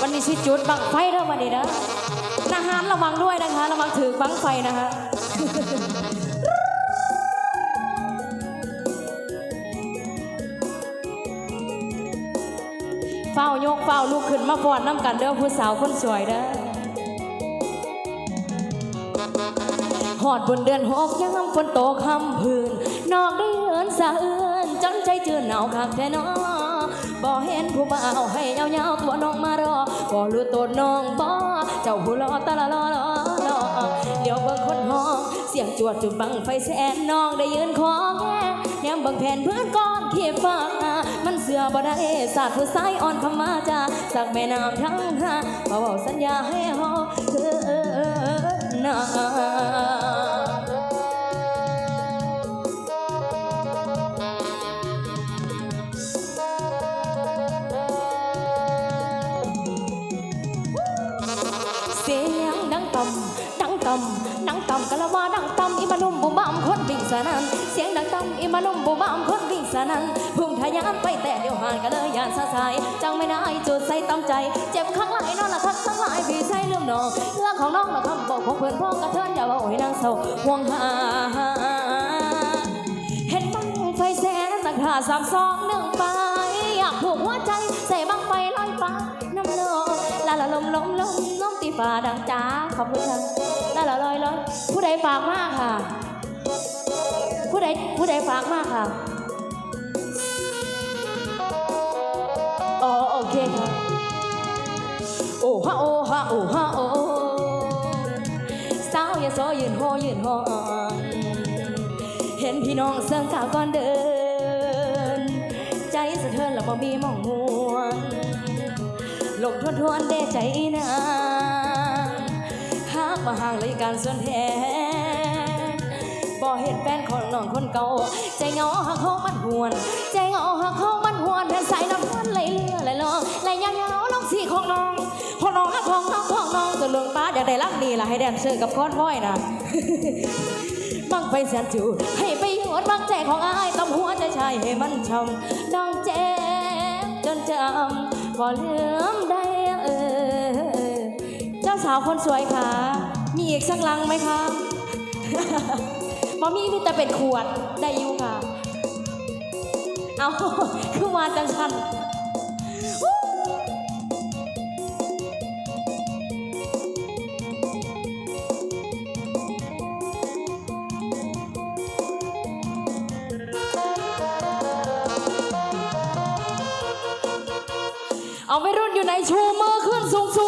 วันนี้ชิจุดบังไฟเด้อวันนี้นะนาหารระวังด้วยนะคะ ระวังถือบังไฟนะคะเฝ้ายกเฝ้าลูกขึ้นมาฟอนน้ำกันเด้อผู้สาวคนสวยเด้อหอดบนเดือนหกยังฝนตกคำพื้นนอกได้เหินสะเอื้อนจังใจเจือหนาวคักแท้น้อบ่เห็น ผู้บ่าวให้ยาวๆตัวน้องมารอบ่รู้ตัวน้องบ่เจ้าผู้รอตะละลอลอลอเดี๋ยวเบิ่งคนห้องเสียงจวดจุดบังไฟแสนน้องได้ยืนคอแห้งแนมบิ่งแผ่นเพื่อนก้อนเขียฟ้ามันเสือบ่ได้ศาสาดผู้สายอ่อนคำมาจ้าสักแม่น้ำทั้งห้าบ่เว้าสัญญาให้เฮาเธอนาำดังต่ำดังต่ำกะละว่าดังต่ำอีมานุ่มบุบ้ามคนวิ่งสนันเสียงดังต่ำอีมานุ่มบุบ้ามคนวิ่งสนันพุ่งทะยานไปแต่เดียวหางกันเลยยานสะสายจังไม่ได้จุดใส่ตำใจ เจ็บข้างหลายนอนละทักทั้งหลายพี่ใส่ลืมน้องเรื่องของน้องละคำบอกของเพื่อนพ้อกระเทินอย่าว่าโอ้ยนางเศร้าห่วงหาเห็นบังไฟแสนสักหาสามสองหนึ่งไปอยากผูกหัวใจใส่บังไฟลอยฟ้าน้ำโลลาละลมลมลมลม ฟ้าดังจ้าขอบคุณค่ะลาละลอยลอยผู้ใดฝากมากค่ะ ผู้ใดผู้ใดฝากมากค่ะอ๋อโอเคค่ะโอ้ฮะโอ้ฮะโอ้ฮะโอ้สาวอย่าโซยืนโหยืนหอนเห็นพี่น้องเสื่องกาวก่อนเดิน ใจสะเทือนแล้วบ่มีมองห่วงหลงทวนทวนเด้ใจนางหา มาห่างเลยการส่วนแทนบ่เห็นแฟนของน้องคนเก่า ใจเหงาหักเขามันหวน ใจเหงาหักเขามันหวนแทนสายน้ำพันไหลเลือไหลลองไหลยาวๆลงสีของน้องของน้องและของน้องของน้องจะลืองป้าอยากได้รักนี่ล่ะให้แดนเซอร์กับคอนว้อยนะบังไฟแสนจูดให้ไปโยดบังใจของอายต้องหัวใจชายให้มันช่ำน้องเจ็บจนจำพอเลืมได้เออเจ้าสาวคนสวยค่ะ มีอีกสักลังไหมคะบอมีมีแต่เป็นขวดได้อยู่ค่ะ เอาคือมาจังชันเอาไปรุ่นอยู่ในชูมือขึ้นสูงสู